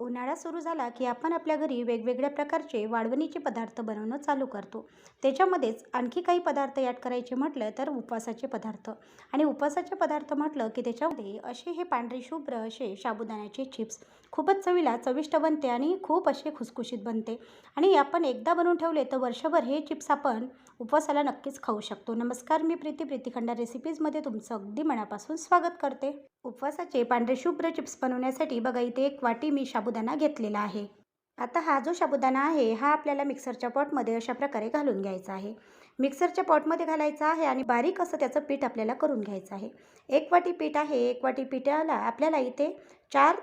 उन्हाळा सुरू झाला की आपण आपल्या घरी वेगवेगळ्या प्रकारचे वाळवणीचे पदार्थ बनवणं चालू करतो. त्याच्यामध्येच आणखी काही पदार्थ ॲड करायचे म्हटलं तर उपवासाचे पदार्थ. आणि उपवासाचे पदार्थ म्हटलं की त्याच्यामध्ये असे हे पांढरे शुभ्र असे साबुदाण्याचे चिप्स खूपच चवीला चविष्ट बनते आणि खूप असे खुसखुशीत बनते. आणि आपण एकदा बनवून ठेवले तर वर्षभर हे चिप्स आपण उपवासाला नक्कीच खाऊ शकतो. नमस्कार मी प्रीती प्रीतीखंडा रेसिपीजमध्ये तुमचं अगदी मनापासून स्वागत करते. उपवासाचे पांढरे शुभ्र चिप्स बनवण्यासाठी बघा इथे एक वाटी मी साबुदाणा घेतलेला आहे. आता हा जो साबुदाणा आहे हा आपल्याला मिक्सरच्या पॉटमध्ये अशा प्रकारे घालून घ्यायचा आहे. मिक्सरच्या पॉटमध्ये घालायचा आहे आणि बारीक असं त्याचं पीठ आपल्याला करून घ्यायचं आहे. एक वाटी पीठ आहे एक वाटी पिठाला आपल्याला इथे चार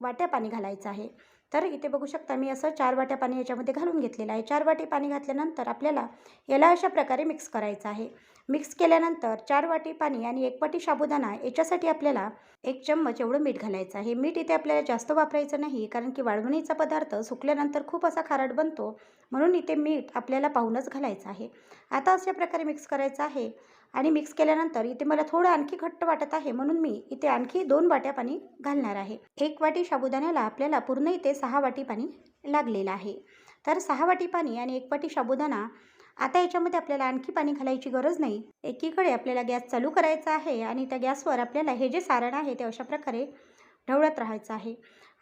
वाट्या पाणी घालायचं आहे. तर इथे बघू शकता मी असं चार वाट्या पाणी याच्यामध्ये घालून घेतलेलं आहे. चार वाटी पाणी घातल्यानंतर आपल्याला याला अशा प्रकारे मिक्स करायचं आहे. मिक्स केल्यानंतर चार वाटी पाणी आणि एक वाटी साबुदाणा याच्यासाठी आपल्याला एक चम्मच एवढं मीठ घालायचं आहे. मीठ इथे आपल्याला जास्त वापरायचं नाही कारण की वाळवणीचा पदार्थ सुकल्यानंतर खूप असा खारट बनतो. म्हणून इथे मीठ आपल्याला पाहूनच घालायचं आहे. आता अशा प्रकारे मिक्स करायचं आहे. आणि मिक्स केल्यानंतर इथे मला थोडं आणखी घट्ट वाटत आहे म्हणून मी इथे आणखी दोन वाट्या पाणी घालणार आहे. एक वाटी साबुदाण्याला आपल्याला पूर्ण इथे सहा वाटी पाणी लागलेलं आहे. तर सहा वाटी पाणी आणि एक वाटी साबुदाणा आता याच्यामध्ये आपल्याला आणखी पाणी घालायची गरज नाही. एकीकडे आपल्याला गॅस चालू करायचा आहे आणि त्या गॅसवर आपल्याला हे जे सारण आहे ते अशा प्रकारे ढवळत राहायचं आहे.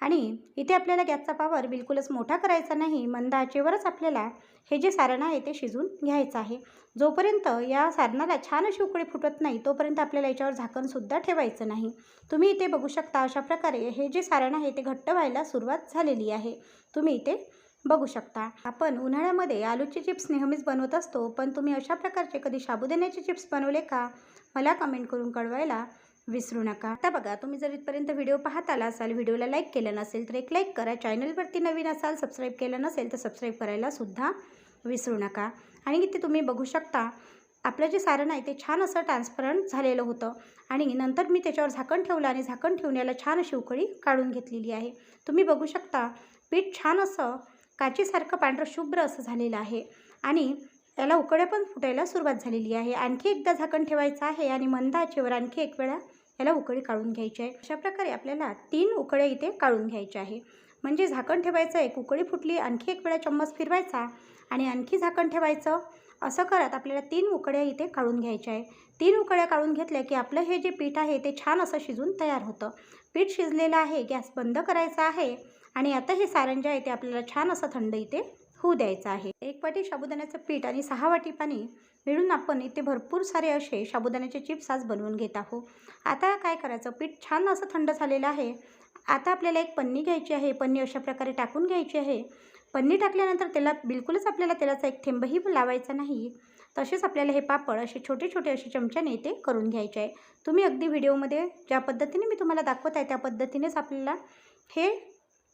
आणि इथे आपल्याला गॅसचा पावर बिलकुलच मोठा करायचा नाही. मंद आचेवरच आपल्याला हे जे सारण आहे ते शिजून घ्यायचं आहे. जोपर्यंत या सारणाला छान अशी उकळी फुटत नाही तोपर्यंत आपल्याला याच्यावर झाकणसुद्धा ठेवायचं नाही. तुम्ही इथे बघू शकता अशा प्रकारे हे जे सारण आहे ते घट्ट व्हायला सुरुवात झालेली आहे. तुम्ही इथे बघू शकता. आपण उन्हाळ्यामध्ये आलूचे चिप्स नेहमीच बनवत असतो पण तुम्ही अशा प्रकारचे कधी साबुदाण्याचे चिप्स बनवले का? मला कमेंट करून कळवायला विसरू नका. आता बघा तुम्ही जर इथपर्यंत व्हिडिओ पाहत आला असाल व्हिडिओला लाईक केलं नसेल तर एक लाईक करा. चॅनलवरती नवीन असाल सबस्क्राईब केलं नसेल तर सबस्क्राईब करायला सुद्धा विसरू नका. आणि इथे तुम्ही बघू शकता आपलं जे सारण आहे ते छान असं ट्रान्सपरंट झालेलं होतं. आणि नंतर मी त्याच्यावर झाकण ठेवलं आणि झाकण ठेवून याला छान अशी उकळी काढून घेतलेली आहे. तुम्ही बघू शकता पीठ छान असं काचीसारखं पांढरं शुभ्र असं झालेलं आहे. आणि त्याला उकड्या पण फुटायला सुरुवात झालेली आहे. आणखी एकदा झाकण ठेवायचं आहे आणि मंदाचेवर आणखी एक वेळा याला उकळी काढून घ्यायची आहे. अशा प्रकारे आपल्याला तीन उकळ्या इथे काढून घ्यायच्या आहे. म्हणजे झाकण ठेवायचं एक उकळी फुटली आणखी एक वेळा चम्मच फिरवायचा आणि आणखी झाकण ठेवायचं. असं करत आपल्याला तीन उकड्या इथे काढून घ्यायच्या आहे. तीन उकड्या काढून घेतल्या की आपलं हे जे पीठ आहे ते छान असं शिजून तयार होतं. पीठ शिजलेलं आहे गॅस बंद करायचा आहे आणि आता हे सारंजा आहे ते आपल्याला छान असं थंड इथे होऊ द्यायचं आहे. एक वाटी साबुदाण्याचं पीठ आणि सहा वाटी पाणी मिळून आपण इथे भरपूर सारे असे साबुदाण्याचे चिप्स आज बनवून घेत आहोत. आता काय करायचं? पीठ छान असं थंड झालेलं आहे. आता आपल्याला एक पन्नी घ्यायची आहे. पन्नी अशा प्रकारे टाकून घ्यायची आहे. पन्नी टाकल्यानंतर त्याला बिलकुलच आपल्याला तेलाचा एक थेंबही लावायचा नाही. तसेच आपल्याला हे पापड असे छोटे छोटे असे चमच्याने ते करून घ्यायचे आहे. तुम्ही अगदी व्हिडिओमध्ये ज्या पद्धतीने मी तुम्हाला दाखवत आहे त्या पद्धतीनेच आपल्याला हे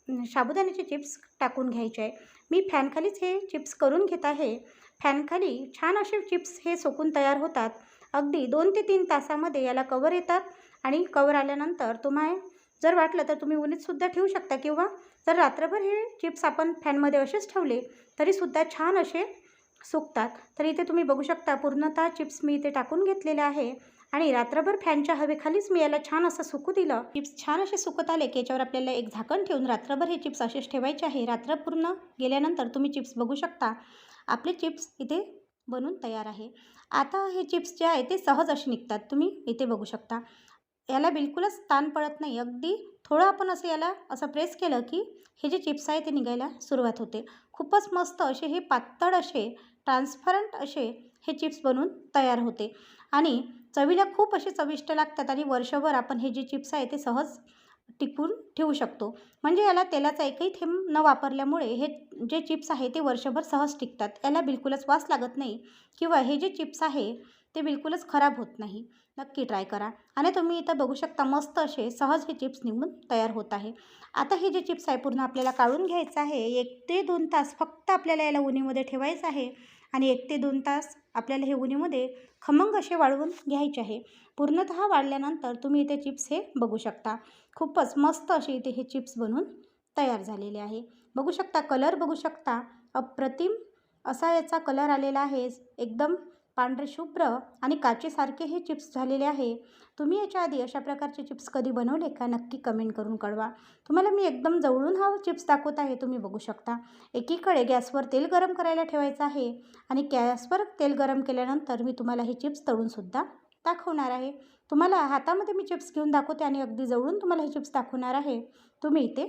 साबुदाण्याचे चिप्स टाकून घ्यायचे आहे. मी फॅनखालीच हे चिप्स करून घेत आहे. फॅनखाली छान असे चिप्स हे सोकून तयार होतात. अगदी दोन ते तीन तासामध्ये याला कवर येतात आणि कवर आल्यानंतर तुम्हाला जर वाटलं तर तुम्ही उन्हीतसुद्धा ठेवू शकता किंवा जर रात्रभर हे चिप्स आपण फॅनमध्ये असेच ठेवले तरीसुद्धा छान असे सुकतात. तर इथे तुम्ही बघू शकता पूर्णतः चिप्स मी इथे टाकून घेतलेले आहे. आणि रात्रभर फॅनच्या हवेखालीच मी याला छान असं सुकू दिलं. चिप्स छान असे सुकत आले की याच्यावर आपल्याला एक झाकण ठेवून रात्रभर हे चिप्स असेच ठेवायचे आहे. रात्र पूर्ण गेल्यानंतर तुम्ही चिप्स बघू शकता. आपले चिप्स इथे बनून तयार आहे. आता हे चिप्स जे आहे ते सहज असे निघतात. तुम्ही इथे बघू शकता. याला बिलकुलच ताण पडत नाही. अगदी थोडं आपण असं याला असं प्रेस केलं की हे जे चिप्स आहे ते निघायला सुरुवात होते. खूपच मस्त असे हे पातळ असे ट्रान्सफरंट असे हे चिप्स बनून तयार होते. आणि चवीला खूप असे चविष्ट लागतात आणि वर्षभर आपण हे जे चिप्स आहे ते सहज टिकवून ठेवू शकतो. म्हणजे याला तेलाचा एकही थेंब न वापरल्यामुळे हे जे चिप्स आहे ते वर्षभर सहज टिकतात. याला बिलकुलच वास लागत नाही किंवा हे जे चिप्स आहे ते बिलकुलच खराब होत नाही. नक्की ट्राय करा. आणि तुम्ही इथं बघू शकता मस्त असे सहज हे चिप्स निघून तयार होत आहे. आता हे जे चिप्स आहे पूर्ण आपल्याला काढून घ्यायचं आहे एक ते दोन तास फक्त आपल्याला याला उन्हीमध्ये ठेवायचं आहे. आणि एक ते दोन तास आपल्याला हे उन्हीमध्ये खमंग असे वाळवून घ्यायचे आहे. पूर्णतः वाळल्यानंतर तुम्ही इथे चिप्स हे बघू शकता. खूपच मस्त असे इथे हे चिप्स बनवून तयार झालेले आहे. बघू शकता कलर बघू शकता. अप्रतिम असा याचा कलर आलेला आहे. एकदम पांढरे शुभ्र आणि काचेसारखे हे चिप्स झालेले आहे. तुम्ही याच्या आधी अशा प्रकारचे चिप्स कधी बनवले का? नक्की कमेंट करून कळवा. तुम्हाला मी एकदम जवळून हा चिप्स दाखवत आहे तुम्ही बघू शकता. एकीकडे गॅसवर तेल गरम करायला ठेवायचं आहे आणि गॅसवर तेल गरम केल्यानंतर मी तुम्हाला हे चिप्स तळूनसुद्धा दाखवणार आहे. तुम्हाला हातामध्ये मी चिप्स घेऊन दाखवते आणि अगदी जवळून तुम्हाला हे चिप्स दाखवणार आहे. तुम्ही इथे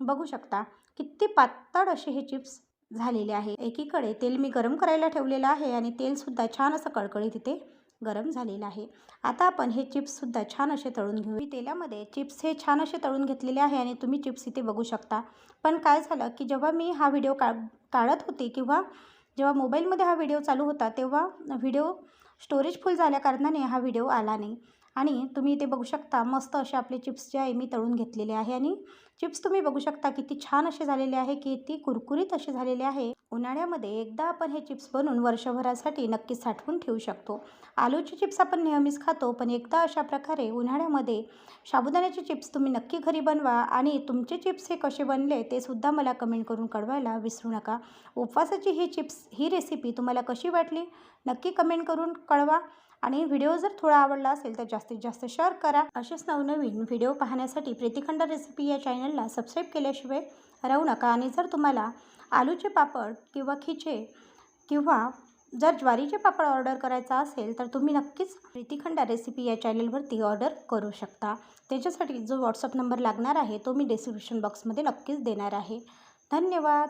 बघू शकता किती पातळ असे हे चिप्स झालेले आहे. एकीकडे तेल मी गरम करायला ठेवलेलं आहे आणि तेलसुद्धा छान असं कळकळीत इथे गरम झालेलं आहे. आता आपण हे चिप्ससुद्धा छान असे तळून घेऊ. तेलामध्ये चिप्स हे छान असे तळून घेतलेले आहे आणि तुम्ही चिप्स इथे बघू शकता. पण काय झालं की जेव्हा मी हा व्हिडिओ का काढत होते किंवा जेव्हा मोबाईलमध्ये हा व्हिडिओ चालू होता तेव्हा व्हिडिओ स्टोरेज फुल झाल्या कारणाने हा व्हिडिओ आला नाही. आणि तुम्ही इथे बघू शकता मस्त असे आपले चिप्स जे आहे मी तळून घेतलेले आहे आणि चिप्स तुम्ही बघू शकता किती छान असे झालेले आहे किती कुरकुरीत असे झालेले आहे. उन्हाळ्यामध्ये एकदा आपण हे चिप्स बनवून वर्षभरासाठी नक्कीच साठवून ठेवू शकतो. आलूचे चिप्स आपण नेहमीच खातो पण एकदा अशा प्रकारे उन्हाळ्यामध्ये साबुदाण्याचे चिप्स तुम्ही नक्की घरी बनवा आणि तुमचे चिप्स हे कसे बनले ते सुद्धा मला कमेंट करून कळवायला विसरू नका. उपवासाची ही चिप्स ही रेसिपी तुम्हाला कशी वाटली नक्की कमेंट करून कळवा. आणि व्हिडिओ जर थोडा आवडला असेल तर जास्तीत जास्त शेअर करा. असेच नवनवीन व्हिडिओ पाहण्यासाठी प्रीतिखंड रेसिपी या चॅनलला सबस्क्राईब केल्याशिवाय राहू नका. आणि जर तुम्हाला आलूचे पापड किंवा खिचे किंवा जर ज्वारीचे पापड ऑर्डर करायचा असेल तर तुम्ही नक्कीच प्रीतिखंडा रेसिपी या चॅनलवरती ऑर्डर करू शकता. त्याच्यासाठी जो व्हॉट्सअप नंबर लागणार आहे तो मी डिस्क्रिप्शन बॉक्समध्ये नक्कीच देणार आहे. धन्यवाद!